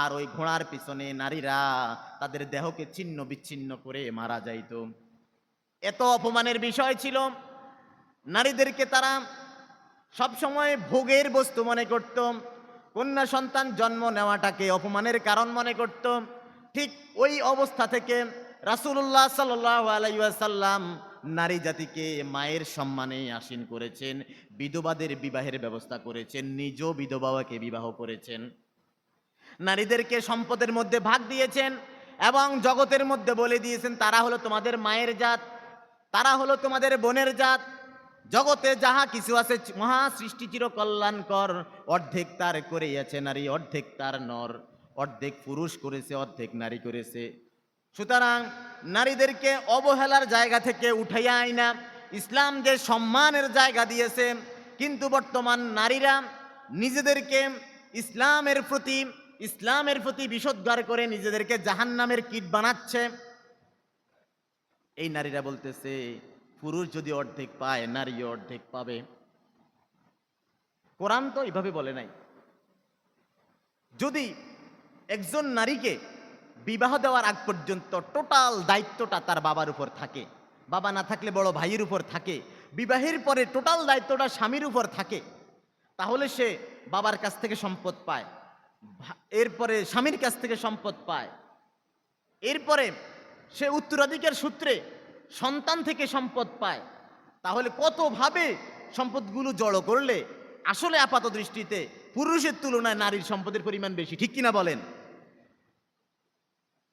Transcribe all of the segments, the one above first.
আর ওই ঘোড়ার পিছনে নারীরা তাদের দেহকে ছিন্ন বিচ্ছিন্ন করে মারা যাইত। এত অপমানের বিষয় ছিল। নারীদেরকে তারা সবসময় ভোগের বস্তু মনে করত। কন্যা সন্তান জন্ম নেওয়াটাকে অপমানের কারণ মনে করত। ঠিক ওই অবস্থা থেকে রাসূলুল্লাহ সাল্লাহ আলাইসাল্লাম নারী জাতিকে মায়ের সম্মানে আসীন করেছেন, বিধবাদের বিবাহের ব্যবস্থা করেছেন, নিজ বিধবাকে বিবাহ করেছেন। নারীদেরকে সম্পদের মধ্যে ভাগ দিয়েছেন এবং জগতের মধ্যে বলে দিয়েছেন, তারা হলো তোমাদের মায়ের জাত, তারা হলো তোমাদের বোনের জাত। জগতে যাহা কিছু আছে মহা সৃষ্টি চির কল্যাণকর অর্ধেক তার করেইয়াছে নারী, অর্ধেক তার নর। অর্ধেক পুরুষ করেছে, অর্ধেক নারী করেছে। সুতরাং নারীদেরকে অবহেলার জায়গা থেকে উঠাইয়া আইনা ইসলাম যে সম্মানের জায়গা দিয়েছে কিন্তু বর্তমান নারীরা নিজেদেরকে ইসলামের প্রতি ইসলামের প্রতি বিষোদ্গার করে নিজেদেরকে জাহান্নামের কীট বানাচ্ছে। এই নারীরা বলতেছে, পুরুষ যদি অর্ধেক পায়, নারীও অর্ধেক পাবে। কোরআন তো এইভাবে বলে নাই। যদি একজন নারীকে বিবাহ দেওয়ার আগ পর্যন্ত টোটাল দায়িত্বটা তার বাবার উপর থাকে, বাবা না থাকলে বড় ভাইয়ের উপর থাকে, বিবাহের পরে টোটাল দায়িত্বটা স্বামীর উপর থাকে, তাহলে সে বাবার কাছ থেকে সম্পদ পায়। এরপরে স্বামীর কাছ থেকে সম্পদ পায়। এরপরে সে উত্তরাধিকার সূত্রে সন্তান থেকে সম্পদ পায়। তাহলে কতভাবে সম্পদগুলো জড়ো করলে আসলে আপাত দৃষ্টিতে পুরুষের তুলনায় নারীর সম্পদের পরিমাণ বেশি, ঠিক কিনা বলেন?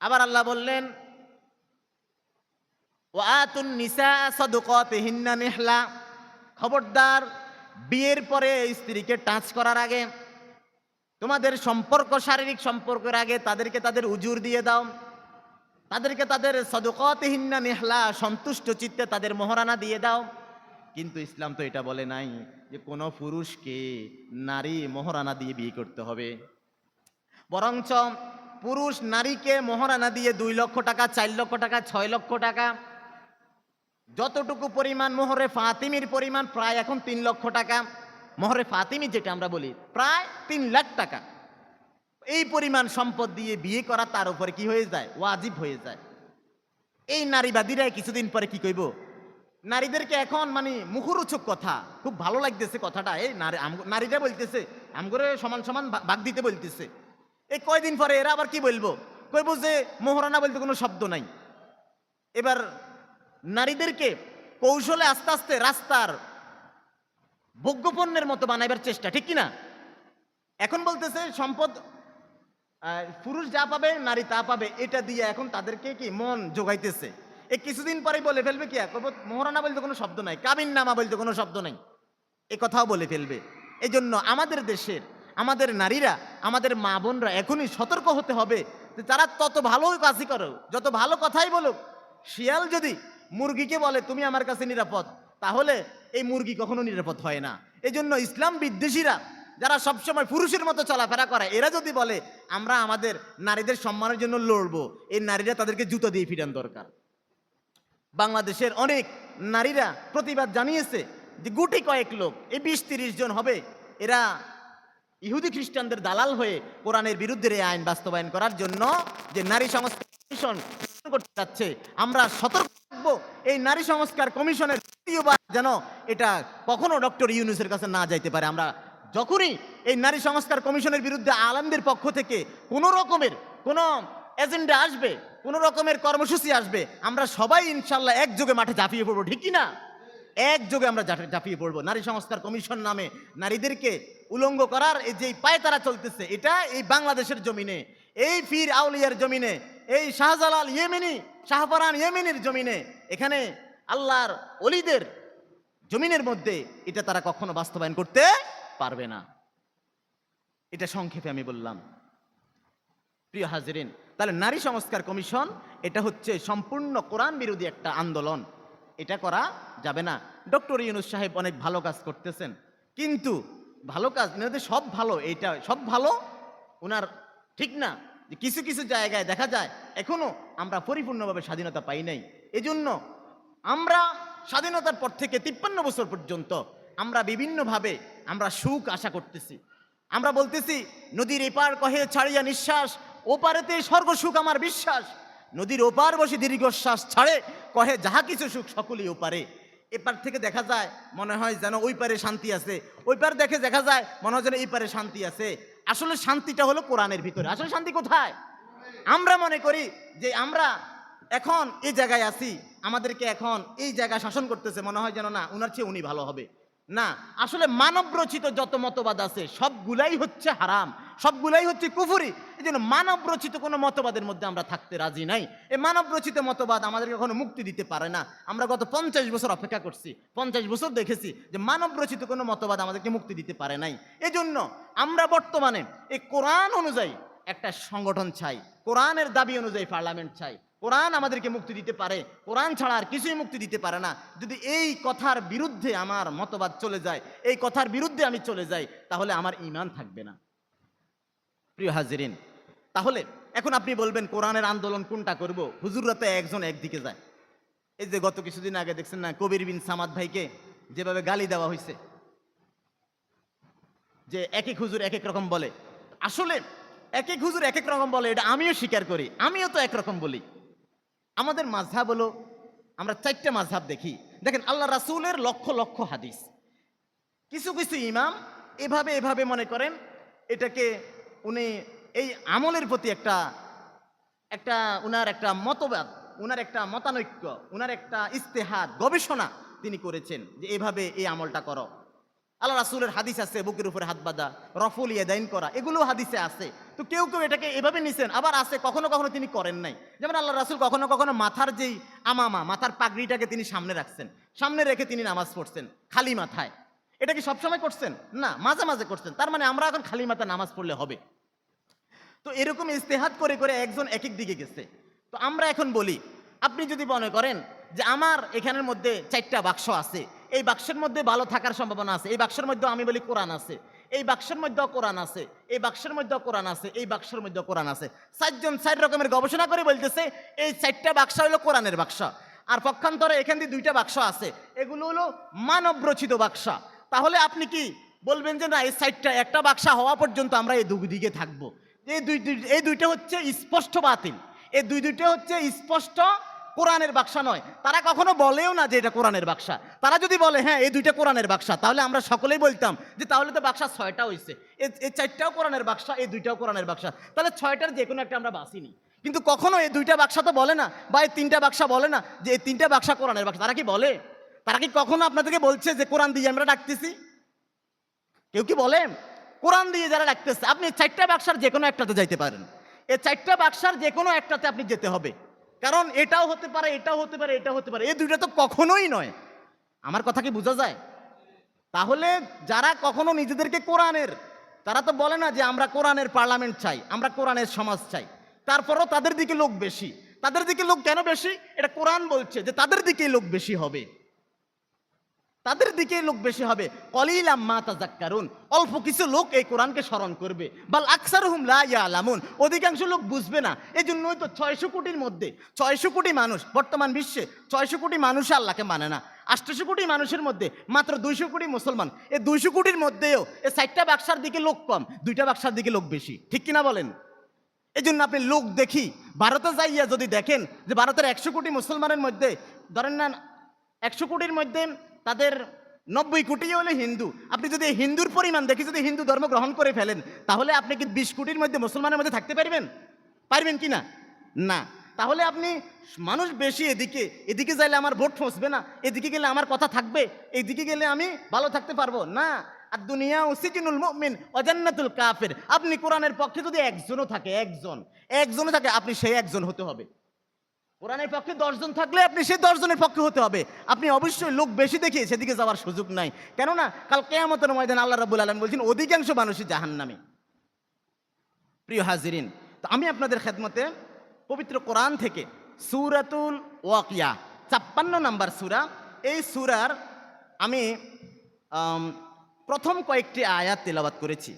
আবার আল্লাহ বললেন খবরদার, বিয়ের পরে স্ত্রীকে টাচ করার আগে তোমাদের সম্পর্ক, শারীরিক সম্পর্কের আগে তাদেরকে তাদের উজুর দিয়ে দাও। তাদেরকে তাদের সদকতহিন্না নেহলা সন্তুষ্ট চিত্তে তাদের মহারানা দিয়ে দাও। কিন্তু ইসলাম তো এটা বলে নাই যে কোনো পুরুষকে নারী মহারানা দিয়ে বিয়ে করতে হবে। বরঞ্চ পুরুষ নারীকে মহারানা দিয়ে দুই লক্ষ টাকা, চার লক্ষ টাকা, ছয় লক্ষ টাকা, যতটুকু পরিমাণ মোহরে ফাতিমির পরিমাণ, প্রায় এখন তিন লক্ষ টাকা। মোহরে ফাতিমি যেটা আমরা বলি, প্রায় তিন লাখ টাকা। এই পরিমাণ সম্পদ দিয়ে বিয়ে করা তার উপরে কি হয়ে যায়? ওয়াজিব হয়ে যায়। এই নারীবাদীরা কিছুদিন পরে কি কইব? নারীদেরকে এখন মানে মুখরোচক কথা। খুব ভালো লাগতেছে কথাটা। এই নারীরা বলতেছে, আমগরে সমান সমান ভাগ দিতে বলতেছে। এই কয়দিন পরে এরা আবার কি বলব? কইব যে মোহরানা বলতে কোনো শব্দ নাই। এবার নারীদেরকে কৌশলে আস্তে আস্তে রাস্তার ভোগ্যপণ্যের মতো বানাইবার চেষ্টা, ঠিক কি না এখন বলতেছে, সম্পদ পুরুষ যা পাবে, নারী তা পাবে, এটা দিয়ে এখন তাদেরকে কি মন যোগাইতেছে এ কিছুদিন পরেই বলে ফেলবে কি মোহরানা বলতে কোনো শব্দ নাই, কাবিন নামা বলতে কোনো শব্দ নাই। এ কথাও বলে ফেলবে। এই জন্য আমাদের দেশের, আমাদের নারীরা, আমাদের মা বোনরা এখনই সতর্ক হতে হবে যে তারা তত ভালো কাজই করো, যত ভালো কথাই বলুক, শিয়াল যদি মুরগিকে বলে, তুমি আমার কাছে নিরাপদ তাহলে এই মুরগি কখনো নিরাপদ হয় না। এই জন্য ইসলাম বিদ্বেষীরা, যারা সবসময় পুরুষের মতো চলাফেরা করে, এরা যদি বলে, আমরা আমাদের নারীদের সম্মানের জন্য লড়বো এই নারীরা তাদেরকে জুতো দিয়ে ফিরান দরকার। বাংলাদেশের অনেক নারীরা প্রতিবাদ জানিয়েছে যে গুটি কয়েক লোক, এই বিশ তিরিশ জন হবে, এরা ইহুদি খ্রিস্টানদের দালাল হয়ে কোরআনের বিরুদ্ধে এই আইন বাস্তবায়ন করার জন্য যে নারী সংস্কার কমিশন করতে যাচ্ছে, আমরা সতর্ক থাকব। এই নারী সংস্কার কমিশনের দ্বিতীয়বার যেন এটা কখনো ডক্টর ইউনুসের কাছে না যাইতে পারে। আমরা যখনই এই নারী সংস্কার কমিশনের বিরুদ্ধে আলমদের পক্ষ থেকে কোনো রকমের কোনো এজেন্ডা আসবে, কোনো রকমের কর্মসূচি আসবে, আমরা সবাই ইনশাল্লাহ একযোগে মাঠে ঝাঁপিয়ে পড়ব, ঠিক না একযোগে আমরা ঝাঁপিয়ে পড়ব। নারী সংস্কার কমিশন নামে নারীদেরকে উলঙ্গ করার এই যে পায়তারা চলতেছে, এটা এই বাংলাদেশের জমিনে, এই ফির আউলিয়ার জমিনে, এই শাহজালাল ইয়েমেনি, শাহপারান ইয়েমেনির জমিনে, এখানে আল্লাহর অলিদের জমিনের মধ্যে এটা তারা কখনো বাস্তবায়ন করতে পারবে না। এটা সংক্ষেপে আমি বললাম। প্রিয় হাজরিন, তাহলে নারী সংস্কার কমিশন এটা হচ্ছে সম্পূর্ণ কোরআন বিরোধী একটা আন্দোলন। এটা করা যাবে না। ডক্টর ইউনুস সাহেব অনেক ভালো কাজ করতেছেন, কিন্তু ভালো কাজ সব ভালো, এইটা সব ভালো ওনার ঠিক না। কিছু কিছু জায়গায় দেখা যায়, এখনও আমরা পরিপূর্ণভাবে স্বাধীনতা পাই নাই। এজন্য আমরা স্বাধীনতার পর থেকে তিপ্পান্ন বছর পর্যন্ত আমরা বিভিন্নভাবে আমরা সুখ আশা করতেছি। আমরা বলতেছি, নদীর এপার কহে ছাড়িয়া নিঃশ্বাস, ওপারেতে স্বর্গ সুখ আমার বিশ্বাস। নদীর ওপার বসে দীর্ঘশ্বাস ছাড়ে, কহে যাহা কিছু সুখ সকলেই ওপারে। এপার থেকে দেখা যায়, মনে হয় যেন ওই পারে শান্তি আছে। ওই পার দেখে দেখা যায়, মনে হয় যেন এই পারে শান্তি আছে। আসলে শান্তিটা হলো কোরআনের ভিতরে। আসলে শান্তি কোথায়? আমরা মনে করি যে আমরা এখন এই জায়গায় আছি, আমাদেরকে এখন এই জায়গায় শাসন করতেছে, মনে হয় যেন না, উনার চেয়ে উনি ভালো হবে। না, আসলে মানব রচিত যত মতবাদ আছে, সবগুলাই হচ্ছে হারাম, সবগুলাই হচ্ছে কুফুরি। এই জন্য মানব রচিত কোনো মতবাদের মধ্যে আমরা থাকতে রাজি নাই। এই মানব রচিত মতবাদ আমাদেরকে কখনো মুক্তি দিতে পারে না। আমরা গত পঞ্চাশ বছর অপেক্ষা করছি, পঞ্চাশ বছর দেখেছি যে মানব রচিত কোনো মতবাদ আমাদেরকে মুক্তি দিতে পারে নাই। এজন্য আমরা বর্তমানে এই কোরআন অনুযায়ী একটা সংগঠন চাই, কোরআনের দাবি অনুযায়ী পার্লামেন্ট চাই। কোরআন আমাদেরকে মুক্তি দিতে পারে, কোরআন ছাড়া আর কিছুই মুক্তি দিতে পারে না। যদি এই কথার বিরুদ্ধে আমার মতবাদ চলে যায়, এই কথার বিরুদ্ধে আমি চলে যাই, তাহলে আমার ইমান থাকবে না। প্রিয় হাজিরিন, তাহলে এখন আপনি বলবেন, কোরআনের আন্দোলন কোনটা করব? হুজুররা তো একজন একদিকে যায়। এই যে গত কিছুদিন আগে দেখছেন না, কবির বিন সামাদ ভাইকে যেভাবে গালি দেওয়া হয়েছে যে এক এক হুজুর এক এক রকম বলে। আসলে এক এক হুজুর এক এক রকম বলে, এটা আমিও স্বীকার করি, আমিও তো একরকম বলি। আমাদের মাঝহাব হলো, আমরা চারটে মাঝহাব দেখি। দেখেন, আল্লাহ রাসূলের লক্ষ লক্ষ হাদিস। কিছু কিছু ইমাম এভাবে এভাবে মনে করেন, এটাকে উনি এই আমলের প্রতি একটা একটা উনার একটা মতবাদ, উনার একটা মতানৈক্য, উনার একটা ইস্তেহাদ গবেষণা তিনি করেছেন যে এভাবে এই আমলটা করো। আল্লাহ রাসুলের হাদিস আছে, বুকের উপরে হাত বাঁধা, রফুল ইয়াদাইন করা এগুলো হাদিসে আছে। তো কেউ কেউ এটাকে এভাবে নিছেন, আবার আছে, কখনো কখনো তিনি করেন নাই। যেমন আল্লাহ রাসুল কখনো কখনো মাথার যেই আমামা, মাথার পাগড়িটাকে তিনি সামনে রাখছেন। সামনে রেখে তিনি নামাজ পড়ছেন, খালি মাথায়। এটা কি সবসময় করছেন? না, মাঝে মাঝে করছেন। তার মানে আমরা এখন খালি মাথায় নামাজ পড়লে হবে। তো এরকম ইস্তেহাত করে করে একজন এক এক দিকে গেছে। তো আমরা এখন বলি, আপনি যদি মনে করেন যে আমার এখানের মধ্যে চারটা বাক্স আছে এই বাক্সের মধ্যে ভালো থাকার সম্ভাবনা আছে। এই বাক্সের মধ্যে আমি বলি কোরআন আছে। এই বাক্সের মধ্যেও কোরআন আছে। এই বাক্সের মধ্যেও কোরআন আছে। এই বাক্সের মধ্যেও কোরআন আছে। চারজন চার রকমের গবেষণা করে বলতেছে, এই চারটা বাক্স হলো কোরআনের বাক্স। আর পক্ষান্তরে এখান দিয়ে দুইটা বাক্স আছে। এগুলো হলো মানব রচিত বাক্সা। তাহলে আপনি কি বলবেন যে, না, এই সাইডটা একটা বাক্সা হওয়া পর্যন্ত আমরা এই দুই দিকে থাকব? এই দুই- এই দুইটা হচ্ছে স্পষ্ট বাতিল। এই দুই, দুইটা হচ্ছে স্পষ্ট কোরআনের বাক্সা নয়। তারা কখনো বলেও না যে এটা কোরআনের বাক্সা। তারা যদি বলে হ্যাঁ এই দুইটা কোরআনের বাক্সা তাহলে আমরা সকলেই বলতাম যে, তাহলে তো বাক্সা ছয়টা হয়েছে এই চারটাও কোরআনের বাক্সা, এই দুইটাও কোরআনের বাক্সা। তাহলে ছয়টার যে কোনো একটা আমরা বাসিনি কিন্তু কখনো এই দুইটা বাক্সা তো বলে না, বা এই তিনটা বাক্সা বলে না যে, এই তিনটা বাক্সা কোরআনের বাক্সা। তারা কি বলে? তারা কি কখনো আপনাদেরকে বলছে যে, কোরআন দিয়ে আমরা ডাকতেছি কেউ কি বলে? কোরআন দিয়ে যারা ডাকতেছে, আপনি চারটা বাক্সার যে কোনো একটাতে যাইতে পারেন। এই চারটা বাক্সার যে কোনো একটাতে আপনি যেতে হবে। কারণ এটাও হতে পারে, এটাও হতে পারে এটা হতে পারে। এই দুইটা তো কখনোই নয়। আমার কথা কি বোঝা যায়? তাহলে যারা কখনো নিজেদেরকে কোরআনের, তারা তো বলে না যে আমরা কোরআনের পার্লামেন্ট চাই, আমরা কোরআনের সমাজ চাই। তারপরও তাদের দিকে লোক বেশি। তাদের দিকে লোক কেন বেশি? এটা কোরআন বলছে যে তাদের দিকেই লোক বেশি হবে। তাদের দিকে লোক বেশি হবে। কলিলাম মা তাজাক্কারুন। অল্প কিছু লোক এই কোরআনকে স্মরণ করবে। বাল আকসার হুম লা ইয়ালামুন। অধিকাংশ লোক বুঝবে না। এই জন্যই তো ছয়শো কোটির মধ্যে ছয়শো কোটি মানুষ, বর্তমান বিশ্বে ছয়শো কোটি মানুষ আল্লাহকে মানে না। আষ্টশো কোটি মানুষের মধ্যে মাত্র দুইশো কোটি মুসলমান। এই দুইশো কোটির মধ্যেও এই চারটা বাক্সার দিকে লোক কম, দুইটা বাক্সার দিকে লোক বেশি। ঠিক কিনা বলেন? এই জন্য আপনি লোক দেখি। ভারতে যাইয়া যদি দেখেন যে ভারতের একশো কোটি মুসলমানের মধ্যে, ধরেন না একশো কোটির মধ্যে তাদের নব্বই কোটি হলে হিন্দু, আপনি যদি হিন্দুর পরিমাণ দেখি যদি হিন্দু ধর্ম গ্রহণ করে ফেলেন, তাহলে আপনি কি বিশ কোটির মধ্যে মুসলমানের মধ্যে থাকতে পারবেন? পারবেন কি না? না। তাহলে আপনি মানুষ বেশি এদিকে এদিকে যাইলে আমার ভোট ফসবে না, এদিকে গেলে আমার কথা থাকবে এইদিকে গেলে আমি ভালো থাকতে পারব। না। আর দুনিয়া সিজিনুল মুমিন অজান্নাতুল কাফের। আপনি কোরআনের পক্ষে যদি একজনও থাকে, একজন, একজনও থাকে, আপনি সেই একজন হতে হবে। কোরআনের পক্ষে দশজন থাকলে আপনি সেই দশজনের পক্ষে হতে হবে। আপনি অবশ্যই লোক বেশি দেখে সেদিকে যাওয়ার সুযোগ নাই। কেননা, কাল কেয়ামতের ময়দান আল্লাহ রাবুল আলম বলছেন, অধিকাংশ মানুষই জাহান নামে প্রিয় হাজিরিন, তো আমি আপনাদের খেদমতে পবিত্র কোরআন থেকে সুরাতুল ওয়াকিয়া, ছাপ্পান্ন নাম্বার সুরা, এই সুরার আমি প্রথম কয়েকটি আয়াত তেলাবাত করেছি।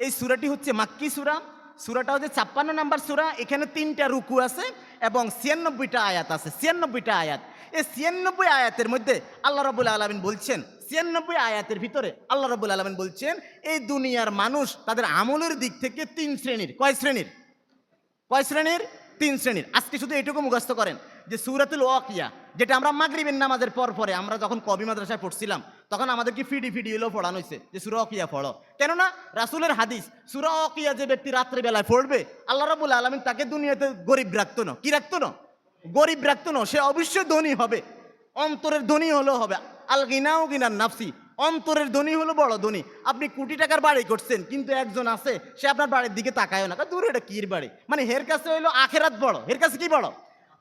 এই সুরাটি হচ্ছে মাক্কি সুরা সুরাটা হচ্ছে ছাপ্পান্ন নাম্বার সুরা, এখানে তিনটা রুকু আছে এবং ছিয়ানব্বইটা আয়াত আছে, ছিয়ানব্বইটা আয়াত। এই ছিয়ানব্বই আয়াতের মধ্যে আল্লাহ রবুল আলমিন বলছেন, ছিয়ানব্বই আয়াতের ভিতরে আল্লাহ রবুল আলমিন বলছেন, এই দুনিয়ার মানুষ তাদের আমলের দিক থেকে তিন শ্রেণির, কয় শ্রেণির? কয় শ্রেণির? তিন শ্রেণির। আজকে শুধু এটুকু মুখস্থ করেন যে সুরাতুল ওয়াকিয়া, যেটা আমরা মাগরিবের নামাজের পর পরে আমরা যখন কবি মাদ্রাসায় পড়ছিলাম তখন আমাদেরকে ফিডি ফিডি এলো পড়ানো হয়েছে যে সুরা অকিয়া পড়ো। কেননা রাসুলের হাদিস, সুরা অকিয়া যে ব্যক্তি রাত্রিবেলায় পড়বে, আল্লাহ রাবুল আলমিন তাকে দুনিয়াতে গরিব রাখতো না। কি রাখতো না? গরিব রাখতো না। সে অবশ্যই ধনী হবে। অন্তরের ধনী হলেও হবে। আল গিনাও গিনার নাফসি। অন্তরের ধনী হলো বড় ধনী। আপনি কোটি টাকার বাড়ি করছেন, কিন্তু একজন আছে, সে আপনার বাড়ির দিকে তাকায় না। দূরে এটা কির বাড়ি? মানে হের কাছে হইল আখেরাত বড়। হের কাছে কি বড়?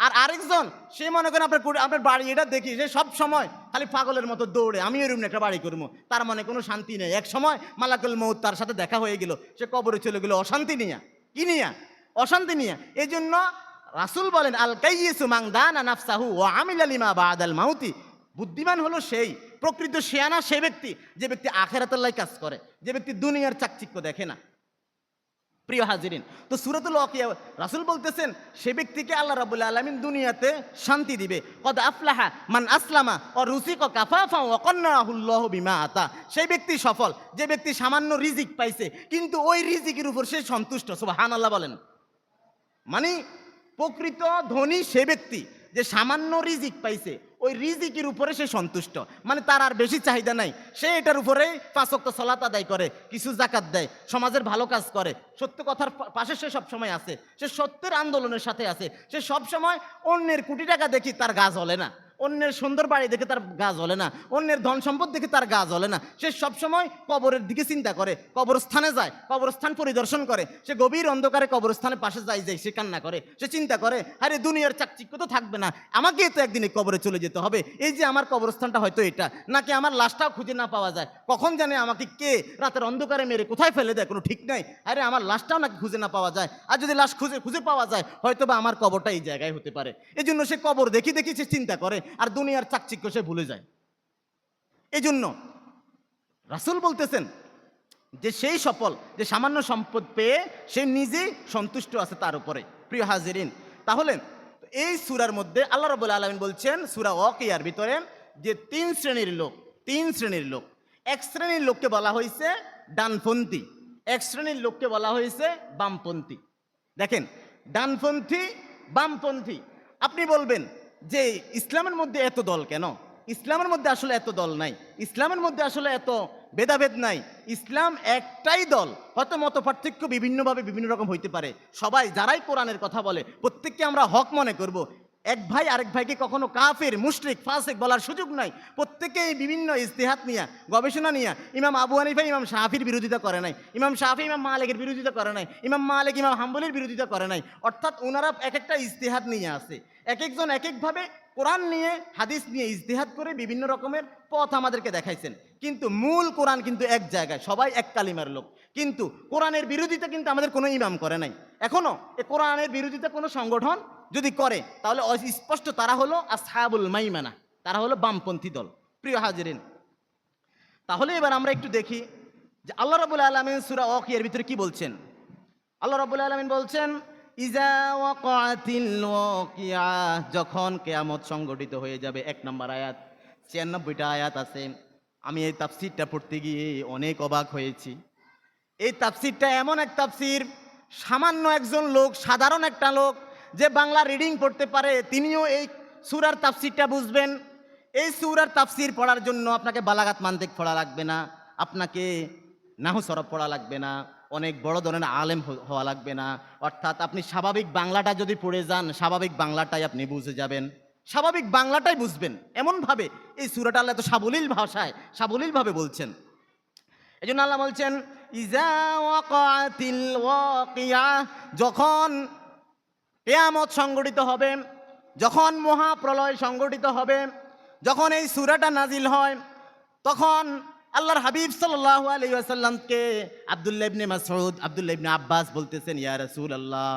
আর আরেকজন, সে মনে করেন আপনার আপনার বাড়ি এটা দেখি, সে সব সময় খালি পাগলের মতো দৌড়ে আমি এরকম একটা বাড়ি করব। তার মনে কোনো শান্তি নেই। এক সময় মালাকুল মৌত তার সাথে দেখা হয়ে গেল। সে কবরে চলে গেল, অশান্তি নিয়া। কি নিয়া? অশান্তি নিয়া। এই জন্য রাসুল বলেন, আল কাইয়েসু মাং দানা নাফসাহু ও আমিল আলিমা বাদাল মাউতি। বুদ্ধিমান হলো সেই, প্রকৃত শেয়ানা সে ব্যক্তি, যে ব্যক্তি আখেরাতাল্লাই কাজ করে, যে ব্যক্তি দুনিয়ার চাকচিক্য দেখে না। প্রিয় হাজিরিন, তো সুরাতুল ওয়াকিয়া, রাসূল বলতেছেন, সে ব্যক্তিকে আল্লাহ রাব্বুল আলামিন দুনিয়াতে শান্তি দিবে। কদ আফলাহা মান আসলামা ও কাফাফা ও কন্নাহুল্লাহ বিমা আতা। সেই ব্যক্তি সফল, যে ব্যক্তি সামান্য রিজিক পাইছে, কিন্তু ওই রিজিকের উপর সে সন্তুষ্ট, সুবহানাল্লাহ বলেন। মানে প্রকৃত ধনী সে ব্যক্তি যে সামান্য রিজিক পাইছে ওই রিজিকের উপরে সে সন্তুষ্ট। মানে তার আর বেশি চাহিদা নাই। সে এটার উপরে পাঁচক্ত সলাত আদায় করে, কিছু জাকাত দেয়, সমাজের ভালো কাজ করে। সত্য কথার পাশে সে সব সময় আছে। সে সত্যের আন্দোলনের সাথে আছে। সে সবসময় অন্যের কোটি টাকা দেখি তার গাছ হলে না। অন্যের সুন্দর বাড়ি দেখে তার গা জ্বলে না, অন্যের ধন সম্পদ দেখে তার গা জ্বলে না। সে সবসময় কবরের দিকে চিন্তা করে, কবরস্থানে যায়, কবরস্থান পরিদর্শন করে। সে গভীর অন্ধকারে কবরস্থানের পাশে যাই যায়, সে কান্না করে। সে চিন্তা করে, আরে, দুনিয়ার চাকচিক্য তো থাকবে না, আমাকে তো একদিন এই কবরে চলে যেতে হবে। এই যে আমার কবরস্থানটা হয়তো এটা, নাকি আমার লাশটাও খুঁজে না পাওয়া যায়? কখন জানে আমাকে কে রাতের অন্ধকারে মেরে কোথায় ফেলে দেয়? কোনো ঠিক নাই। আরে, আমার লাশটাও নাকি খুঁজে না পাওয়া যায়। আর যদি লাশ খুঁজে খুঁজে পাওয়া যায় হয়তো বা আমার কবরটা এই জায়গায় হতে পারে। এই জন্য সে কবর দেখি দেখি সে চিন্তা করে আর দুনিয়ার চাকচিক্য সে ভুলে যায়। এই জন্য রাসুল বলতেছেন যে সেই সফল, যে সামান্য সম্পদ পেয়ে সে নিজে সন্তুষ্ট আছে তার উপরে। প্রিয় হাজিরিন, তাহলে এই সুরার মধ্যে আল্লাহ রবুল আলমিন বলছেন, সুরা ওয়াকিয়ার ভিতরে যে তিন শ্রেণির লোক, তিন শ্রেণির লোক, এক শ্রেণির লোককে বলা হয়েছে ডানপন্থী, এক শ্রেণির লোককে বলা হয়েছে বামপন্থী। দেখেন, ডানপন্থী, বামপন্থী, আপনি বলবেন যে ইসলামের মধ্যে এত দল কেন? ইসলামের মধ্যে আসলে এত দল নাই। ইসলামের মধ্যে আসলে এত ভেদাভেদ নাই। ইসলাম একটাই দল। হয়তো মত পার্থক্য বিভিন্নভাবে বিভিন্ন রকম হইতে পারে। সবাই যারাই কোরআনের কথা বলে, প্রত্যেককে আমরা হক মনে করব। এক ভাই আরেক ভাইকে কখনো কাফের, মুশরিক, ফাসেক বলার সুযোগ নাই। প্রত্যেকেই বিভিন্ন ইস্তেহাত নিয়ে, গবেষণা নিয়ে ইমাম আবু হানিফা, ইমাম শাহির বিরোধিতা করে নাই। ইমাম শাহি ইমাম মালিকের বিরোধিতা করে নাই। ইমাম মালিক, ইমাম হাম্বলির বিরোধিতা করে নাই। অর্থাৎ ওনারা এক একটা ইস্তেহাত নিয়ে আসে এক একজন এক একভাবে কোরআন নিয়ে, হাদিস নিয়ে ইজতেহাদ করে বিভিন্ন রকমের পথ আমাদেরকে দেখাইছেন। কিন্তু মূল কোরআন কিন্তু এক জায়গায়, সবাই এক কালিমার লোক। কিন্তু কোরআনের বিরোধিতা কিন্তু আমাদের কোনো ইমাম করে নাই। এখনও এ কোরআনের বিরোধিতা কোনো সংগঠন যদি করে, তাহলে স্পষ্ট তারা হলো আসহাবুল মাইমানা, তারা হলো বামপন্থী দল। প্রিয় হাজিরিন, তাহলে এবার আমরা একটু দেখি যে আল্লাহ রাবুল আলমিন সুরা অকিয়ার ভিতরে কি বলছেন? আল্লাহ রাবুল আলমিন বলছেন যখন কেয়ামত সংগঠিত হয়ে যাবে, এক নম্বর আয়াত, ছিয়ানব্বইটা আয়াত আছে। আমি এই তাফসিরটা পড়তে গিয়ে অনেক অবাক হয়েছি। এই তাফসিরটা এমন এক তাফসির, সামান্য একজন লোক, সাধারণ একটা লোক, যে বাংলা রিডিং পড়তে পারে, তিনিও এই সুরার তাফসিরটা বুঝবেন। এই সুরার তাফসির পড়ার জন্য আপনাকে বালাগাত মান্তিক পড়া লাগবে না, আপনাকে নাহু সরব পড়া লাগবে না। অনেক বড় ধরনের আলেম হওয়া লাগবে না। অর্থাৎ আপনি স্বাভাবিক বাংলাটা যদি পড়ে যান, স্বাভাবিক বাংলাটাই আপনি বুঝে যাবেন। স্বাভাবিক বাংলাটাই বুঝবেন, এমনভাবে। এই সুরাটা আল্লাহ এত সাবলীল ভাষায়, সাবলীলভাবে বলছেন। এই জন্য আল্লাহ বলছেন, ইজা যখন কেয়ামত সংগঠিত হবে, যখন মহাপ্রলয় সংগঠিত হবে, যখন এই সুরাটা নাজিল হয়, তখন আল্লাহর হাবিব সাল্লাল্লাহু আলাইহি ওয়াসাল্লামকে আব্দুল্লাহ ইবনে মাসউদ, আব্দুল্লাহ ইবনে আব্বাস বলতেছেন, ইয়া রাসূলুল্লাহ,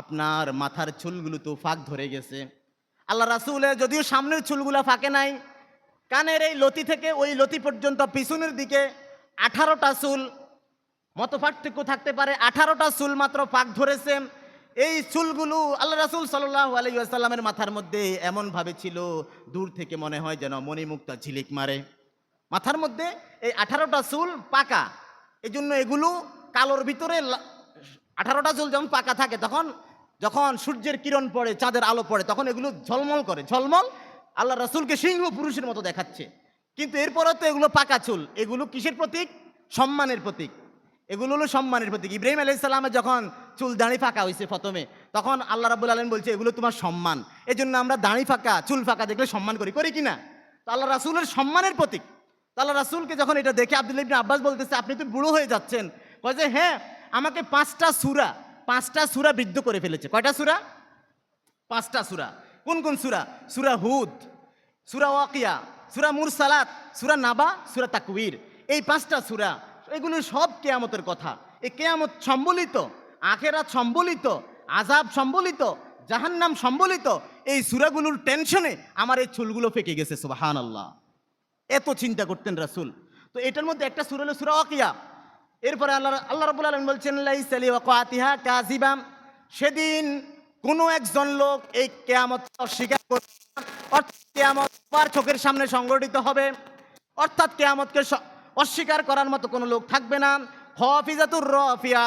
আপনার মাথার চুলগুলো তো ফাঁক ধরে গেছে। আল্লাহ রাসূলের যদিও সামনের চুলগুলো ফাঁকে নাই, কানের এই লতি থেকে ওই লতি পর্যন্ত পিছনের দিকে আঠারোটা চুল মত পার্থক্য থাকতে পারে, আঠারোটা চুল মাত্র ফাঁক ধরেছে। এই চুলগুলো আল্লাহ রাসুল সাল্লাহ আলাইসাল্লামের মাথার মধ্যে এমনভাবে ছিল, দূর থেকে মনে হয় যেন মণিমুক্তা ঝিলিক মারে। মাথার মধ্যে এই আঠারোটা চুল পাকা। এই জন্য এগুলো কালোর ভিতরে আঠারোটা চুল যেমন পাকা থাকে, তখন, যখন সূর্যের কিরণ পড়ে, চাঁদের আলো পড়ে, তখন এগুলো ঝলমল করে। ঝলমল আল্লাহ রাসূলকে সিংহ পুরুষের মতো দেখাচ্ছে। কিন্তু এরপরে তো এগুলো পাকা চুল। এগুলো কিসের প্রতীক? সম্মানের প্রতীক। এগুলো হলো সম্মানের প্রতীক। ইব্রাহিম আলাইহিস সালামের যখন চুল দাঁড়ি ফাঁকা হয়েছে প্রথমে, তখন আল্লাহ রাবুল আলম বলছে, এগুলো তোমার সম্মান। এই জন্য আমরা দাঁড়ি ফাঁকা, চুল ফাঁকা দেখলে সম্মান করি। করি কি না তো আল্লাহ রাসূলের সম্মানের প্রতীক। তো আল্লাহ রাসূলকে যখন এটা দেখে আব্দুল ইবনে আব্বাস বলতেছে, আপনি তো বুড়ো হয়ে যাচ্ছেন। কয় যে হ্যাঁ আমাকে পাঁচটা সুরা পাঁচটা সুরা বৃদ্ধ করে ফেলেছে। কয়টা সুরা? পাঁচটা সুরা। কোন কোন সুরা? সুরা হুদ, সুরা ওয়াকিয়া, সুরা মুরসালাত, সুরা নাবা, সুরা তাকুইর এই পাঁচটা সুরা, এগুলো সব কেয়ামতের কথা। এই কেয়ামত সম্বলিত, আখেরাত সম্বলিত আজাব সম্বলিত, জাহান্নাম সম্বলিত, এই সুরাগুলোর টেনশনে আমার এই চুলগুলো ফেঁকে গেছে সুবাহান আল্লাহ এত চিন্তা করতেন রাসুল। তো এটার মধ্যে একটা সুরা সুরা ওয়াকিয়া। এরপরে আল্লাহ আল্লাহ রাব্বুল আলামিন বলছেন ওয়াকাতিহা কাযিবাম। সেদিন কোনো একজন লোক এই কেয়ামত অস্বীকার করবে অর্থাৎ কেয়ামত চোখের সামনে সংগঠিত হবে। অর্থাৎ কেয়ামতকে অস্বীকার করার মতো কোনো লোক থাকবে না। হফিজাতুর রফিয়া।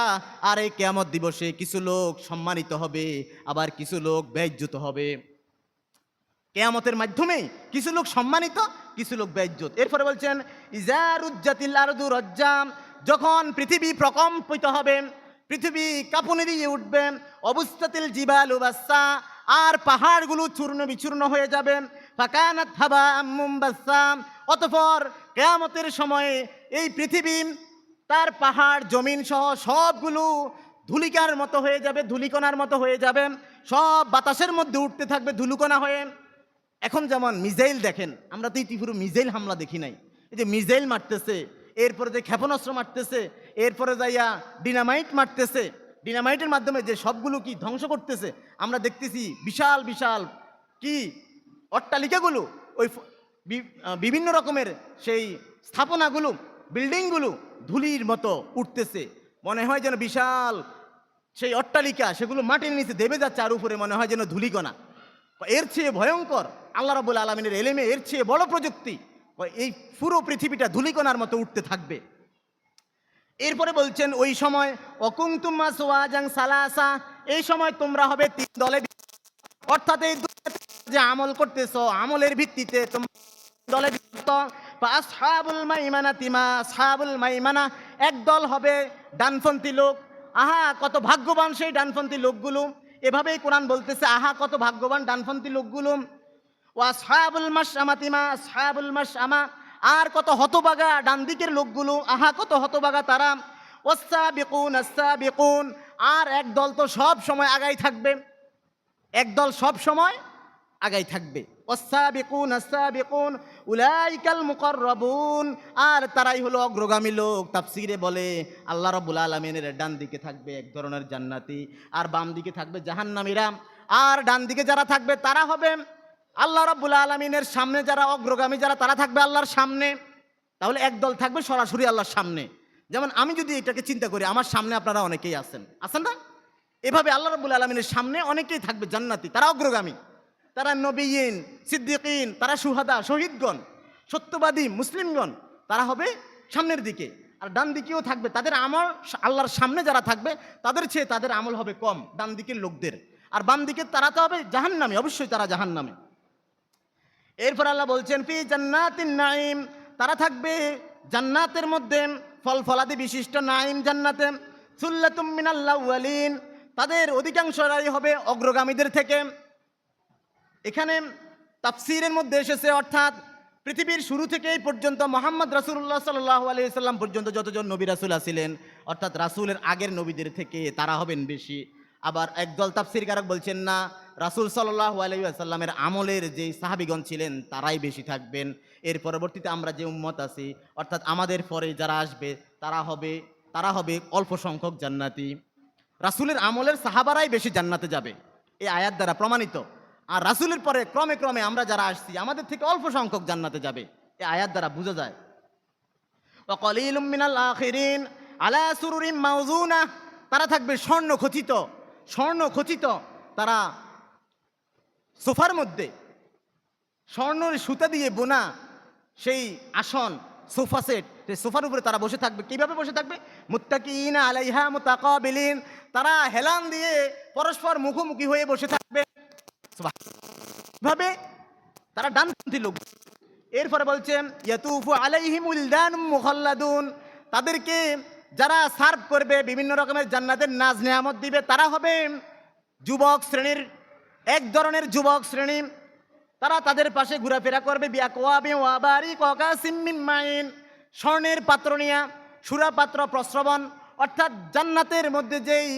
আর এই কেয়ামত দিবসে কিছু লোক সম্মানিত হবে, আবার কিছু লোক ব্যয়জ্যুত হবে। কেয়ামতের মাধ্যমে কিছু লোক সম্মানিত, কিছু লোক ব্যজ্যত এরপরে বলছেন ইজারুজ্জাতিল আরদু রজ্জাম যখন পৃথিবী প্রকম্পিত হবে, পৃথিবী কাঁপুনি দিয়ে উঠবে অবস্থাতিল জিবাল বাচ্চা আর পাহাড়গুলো চূর্ণ বিচূর্ণ হয়ে যাবে। ফাকানাত হাবা মুম্বাসাম অতঃপর কেয়ামতের সময়ে এই পৃথিবী, তার পাহাড়, জমিন সহ সবগুলো ধুলিকার মতো হয়ে যাবে, ধুলিকণার মতো হয়ে যাবে। সব বাতাসের মধ্যে উঠতে থাকবে ধুলুকণা হয়ে। এখন যেমন মিজাইল দেখেন, আমরা তো ইতিপুরো মিজাইল হামলা দেখি নাই। এই যে মিজাইল মারতেছে, এরপরে যে ক্ষেপণাস্ত্র মারতেছে, এরপরে যাইয়া ডিনামাইট মারতেছে, ডিনামাইটের মাধ্যমে যে সবগুলো কি ধ্বংস করতেছে, আমরা দেখতেছি বিশাল বিশাল কি অট্টালিকাগুলো, ওই বিভিন্ন রকমের সেই স্থাপনাগুলো, বিল্ডিংগুলো ধুলির মতো উঠতেছে। মনে হয় যেন বিশাল সেই অট্টালিকা, সেগুলো মাটির নিচে দেবে যাচ্ছে, আর উপরে মনে হয় যেন ধুলিকণা। এর চেয়ে ভয়ঙ্কর আল্লাহ রাবুল আলমিনের এলেমে এর চেয়ে বড় প্রযুক্তি এই পুরো পৃথিবীটা ধুলিকণার মতো উঠতে থাকবে। এরপরে বলছেন, ওই সময় অকুংতুম্মা সোয়াজাং সালাসা, এই সময় তোমরা হবে তিন দলে অর্থাৎ এই যে আমল করতেছো, আমলের ভিত্তিতে তোমরা দলে বিভক্ত। মাইমানা তিমা আসহাবুল মাইমানা, এক দল হবে ডানপন্থী লোক। আহা, কত ভাগ্যবান সেই ডানপন্থী লোকগুলো। এভাবেই কোরআন বলতেছে, আহা, কত ভাগ্যবান ডানপন্থী লোকগুলো। ও আসহাবুল মাশআমা তিমা আসহাবুল মাশআমা, আর কত হতবাগা ডান দিকের লোকগুলো, আহা কত হতবাগা তারা ওসাবিকুন আসাবিকুন আর এক দল তো সব সময় আগাই থাকবে একদল সব সময় আগাই থাকবে অসাবিকুন আসাবিকুন উলাইকাল মুকররাবুন, আর তারাই হলো অগ্রগামী লোক, তাফসিরে বলে, আল্লাহ রাব্বুল আলামিনের ডান দিকে থাকবে এক ধরনের জান্নাতি, আর বাম দিকে থাকবে জাহান্নামীরা, আর ডান দিকে যারা থাকবে তারা হবে আল্লাহ রাব্বুল আলামিনের সামনে যারা অগ্রগামী, যারা তারা থাকবে আল্লাহর সামনে, তাহলে একদল থাকবে সরাসরি আল্লাহর সামনে। যেমন আমি যদি এটাকে চিন্তা করি, আমার সামনে আপনারা অনেকেই আছেন। আছেন না? এভাবে আল্লাহ রাবুল আলমিনের সামনে অনেকেই থাকবে জান্নাতি। তারা অগ্রগামী। তারা নবীন, সিদ্দিকিন, তারা সুহাদা, শহীদগণ, সত্যবাদী, মুসলিমগণ, তারা হবে সামনের দিকে। আর ডান দিকেও থাকবে। তাদের আমল আল্লাহর সামনে যারা থাকবে, তাদের চেয়ে তাদের আমল হবে কম, ডান দিকের লোকদের। আর বাম দিকে তারা তো হবে জাহান্নামে, অবশ্যই তারা জাহান্নামে। এরপর আল্লাহ বলছেন, ফি জান্নাতিন নাইম তারা থাকবে জান্নাতের মধ্যে, ফল ফলাদি বিশিষ্ট নাইম জান্নাতে। সুল্লাতুম মিনাল্লাউয়ালিন তাদের অধিকাংশরাই হবে অগ্রগামীদের থেকে। এখানে তাফসিরের মধ্যে এসেছে, অর্থাৎ পৃথিবীর শুরু থেকে এই পর্যন্ত মোহাম্মদ রাসুল্লাহ সাল্লাহ আলাইসাল্লাম পর্যন্ত যতজন নবী রাসুল আছিলেন, অর্থাৎ রাসুলের আগের নবীদের থেকে তারা হবেন বেশি। আবার একদল তাফসির কারক বলছেন, না রাসুল সাল্লাহ আলাইসাল্লামের আমলের যে সাহাবিগণ ছিলেন, তারাই বেশি থাকবেন। এর পরবর্তীতে আমরা যে উম্মত আছি, অর্থাৎ আমাদের পরে যারা আসবে, তারা হবে তারা হবে অল্প সংখ্যক জান্নাতি। রাসুলের আমলের সাহাবারাই বেশি জান্নাতে যাবে এই আয়াত দ্বারা প্রমাণিত। আর রাসুলের পরে ক্রমে ক্রমে আমরা যারা আসছি, আমাদের থেকে অল্প সংখ্যক জান্নাতে যাবে এই আয়াত দ্বারা বোঝা যায়। তারা থাকবে স্বর্ণ খচিত স্বর্ণ খচিত তারা সোফার মধ্যে স্বর্ণের সুতা দিয়ে বোনা সেই আসন, সোফা সেট, সেই সোফার উপরে তারা বসে থাকবে। কীভাবে বসে থাকবে? মুত্তাকিন আলাইহা মুতাকাবিলিন। তারা হেলান দিয়ে পরস্পর মুখোমুখি হয়ে বসে থাকবে। ভাবে তারা ডানপন্থী লোক। এরপরে বলছেন ইয়াতুফু আলাইহিম উলদান মুখাল্লাদুন। তাদেরকে যারা সার্ভ করবে, বিভিন্ন রকমের জান্নাতের নাজ নেয়ামত দিবে, তারা হবে যুবক শ্রেণির এক ধরনের যুবক শ্রেণি, তারা তাদের পাশে ঘোরাফেরা করবে। ককা মাইন। স্বর্ণের পাত্র নিয়া সুরা পাত্র প্রশ্রবণ অর্থাৎ জান্নাতের মধ্যে যেই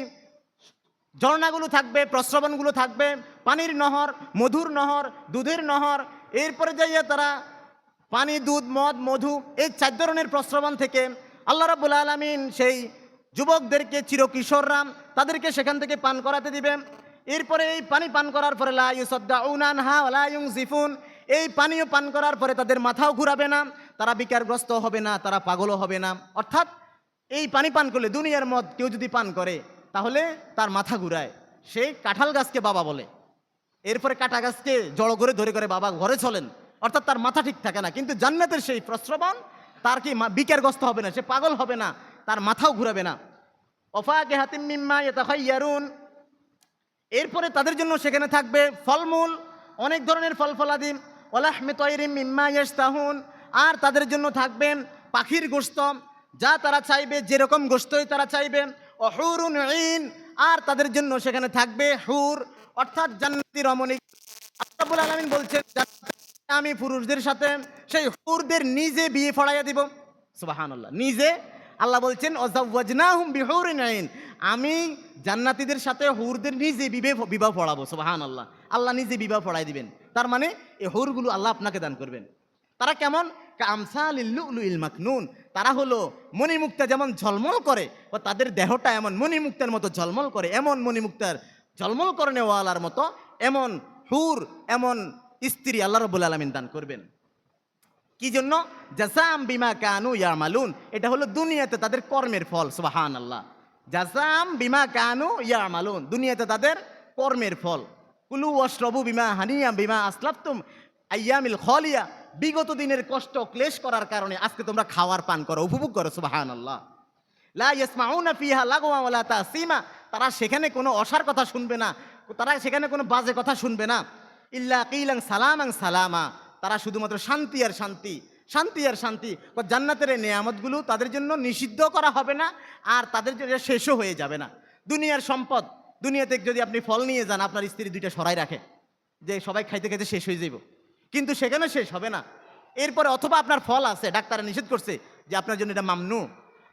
ঝর্ণাগুলো থাকবে, প্রস্রবণগুলো থাকবে, পানির নহর, মধুর নহর, দুধের নহর, এরপরে যাইয়া তারা পানি, দুধ, মদ, মধু, এই চার ধরনের প্রস্রবণ থেকে আল্লাহ রাবুল আলমিন সেই যুবকদেরকে চিরকিশোররাম তাদেরকে সেখান থেকে পান করাতে দিবে এরপরে এই পানি পান করার পরে লাউন হা লাইং জিফুন এই পানীয় পান করার পরে তাদের মাথাও ঘুরাবে না, তারা বিকারগ্রস্ত হবে না, তারা পাগলও হবে না। অর্থাৎ এই পানি পান করলে দুনিয়ার মদ কেউ যদি পান করে, তাহলে তার মাথা ঘুরায়। সেই কাঁঠাল গাছকে বাবা বলে। এরপরে কাটা গাছকে জড়ো করে, ধরে করে বাবা ঘরে চলেন। অর্থাৎ তার মাথা ঠিক থাকে না, কিন্তু জান্নাতের সেই প্রশ্রবণ তার কি বিকারগ্রস্ত হবে না, সে পাগল হবে না, তার মাথাও ঘুরাবে না। অফাকে হাতিম মিম্মা ইয়ারুন এরপরে তাদের জন্য সেখানে থাকবে ফলমূল, অনেক ধরনের ফল ফলাদি ওলাহমে তৈরিম মিম্মা ইয়াস্তাহুন আর তাদের জন্য থাকবেন পাখির গোস্ত যা তারা চাইবে, যেরকম গোস্তই তারা চাইবে অহুরুন ইন আর তাদের জন্য সেখানে থাকবে হুর, অর্থাৎ জান্নাতি রমণী। আল্লাহুল আলামিন বলছেন আমি পুরুষদের সাথে, সেই হুরদের নিজে বিয়ে ফড়াইয়া দিব। সুবহানাল্লাহ। নিজে আল্লাহ বলছেন, অজাওয়াজনাহুম বিহুরিন আইন। আমি জান্নাতীদের সাথে হুরদের নিজে বিবাহ বিবাহ পড়াবো, সুবহানাল্লাহ। আল্লাহ আল্লাহ নিজে বিবাহ পড়াই দিবেন। তার মানে এই হুরগুলো আল্লাহ আপনাকে দান করবেন। তারা কেমন? কামসাল ইল মাকনুন। তারা হলো মণিমুক্তা যেমন ঝলমল করে, ও তাদের দেহটা এমন মণিমুক্তার মতো ঝলমল করে, এমন মণিমুক্তার ঝলমল করে নেওয়ালার মতো, এমন হুর, এমন স্ত্রী আল্লাহ রবুল আলমিন দান করবেন। কি জন্য জাসাম বিমা কানু ইয়ামালুন। এটা হলো দুনিয়াতে তাদের কর্মের ফল সুবাহান আল্লাহ জাসাম বিমা কানু ইয়ামালুন। দুনিয়াতে তাদের কর্মের ফল। কুলু অশ্রবু বিমা হানিয়া বিমা আসলাফতুম আয়ামিল খলিয়া। বিগত দিনের কষ্ট ক্লেশ করার কারণে আজকে তোমরা খাওয়ার পান করো, উপভোগ করো সুবাহান আল্লাহ লা ইয়াসমাউনা ফিহা লাগওয়া ওয়ালা তাসিমা। তারা সেখানে কোনো অসার কথা শুনবে না, তারা সেখানে কোনো বাজে কথা শুনবে না। ইল্লা কিলাং সালামাং সালামা। তারা শুধুমাত্র শান্তি আর শান্তি শান্তি আর শান্তি ও জান্নাতের এই নেয়ামতগুলো তাদের জন্য নিষিদ্ধ করা হবে না, আর তাদের জন্য শেষও হয়ে যাবে না। দুনিয়ার সম্পদ, দুনিয়াতে যদি আপনি ফল নিয়ে যান, আপনার স্ত্রী দুইটা সরাই রাখে, যে সবাই খাইতে খাইতে শেষ হয়ে যাব কিন্তু সেখানে শেষ হবে না। এরপরে অথবা আপনার ফল আছে ডাক্তার নিষেধ করছে যে আপনার জন্য এটা মামনু।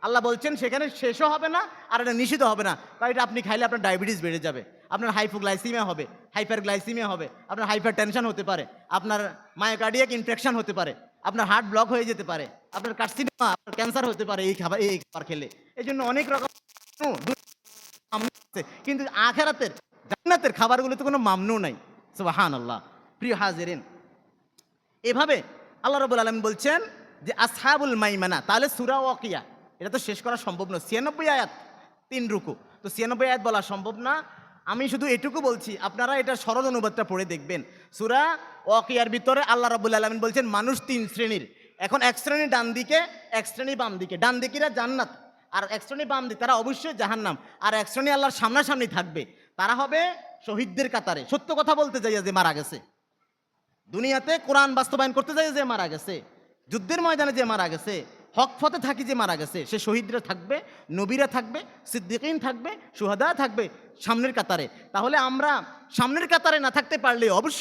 আল্লাহ বলছেন সেখানে শেষও হবে না, আর এটা নিষিদ্ধ হবে না। কারণ এটা আপনি খাইলে আপনার ডায়াবেটিস বেড়ে যাবে। আপনার হাইপোগ্লাইসিমিয়া হবে হাইপার গ্লাইসিমিয়া হবে, আপনার হাইপার টেনশন হতে পারে, আপনার মায়োকার্ডিয়াক ইনফেকশন হতে পারে, আপনার হার্ট ব্লক হয়ে যেতে পারে, আপনার কার্সিনোমা আপনার ক্যান্সার হতে পারে এই খাবার এই খাবার খেলে। এই জন্য অনেক রকম কিন্তু আখেরাতের, জান্নাতের খাবারগুলোতে কোনো মামনু নাই। সুবাহান আল্লাহ প্রিয় হাজিরিন, এভাবে আল্লাহ রবুল আলম বলছেন যে, আসহাবুল মাইমানা তাহলে সুরা ওয়াকিয়া, এটা তো শেষ করা সম্ভব নয়, ছিয়ানব্বই আয়াত, তিন রুকু। তো ছিয়ানব্বই আয়াত বলা সম্ভব না আমি শুধু এটুকু বলছি, আপনারা এটা সরল অনুবাদটা পড়ে দেখবেন। সুরা ওয়াকিয়ার ভিতরে আল্লাহ রবুল আলমিন বলছেন, মানুষ তিন শ্রেণির। এখন এক শ্রেণি ডান দিকে, এক শ্রেণি বাম দিকে। ডান দিকেরা জান্নাত, আর এক শ্রেণি বাম দিকে, তারা অবশ্যই জাহান্নাম। আর এক শ্রেণি আল্লাহর সামনাসামনি থাকবে। তারা হবে শহীদদের কাতারে। সত্য কথা বলতে যাইয়া যে মারা গেছে। দুনিয়াতে কোরআন বাস্তবায়ন করতে যায় যে মারা গেছে। যুদ্ধের ময়দানে যে মারা গেছে। হক ফতে থাকি যে মারা গেছে। সে শহীদরা থাকবে, নবীরা থাকবে, সিদ্দিকিন থাকবে সুহাদা থাকবে। সামনের কাতারে। তাহলে আমরা সামনের কাতারে না থাকতে পারলে অবশ্যই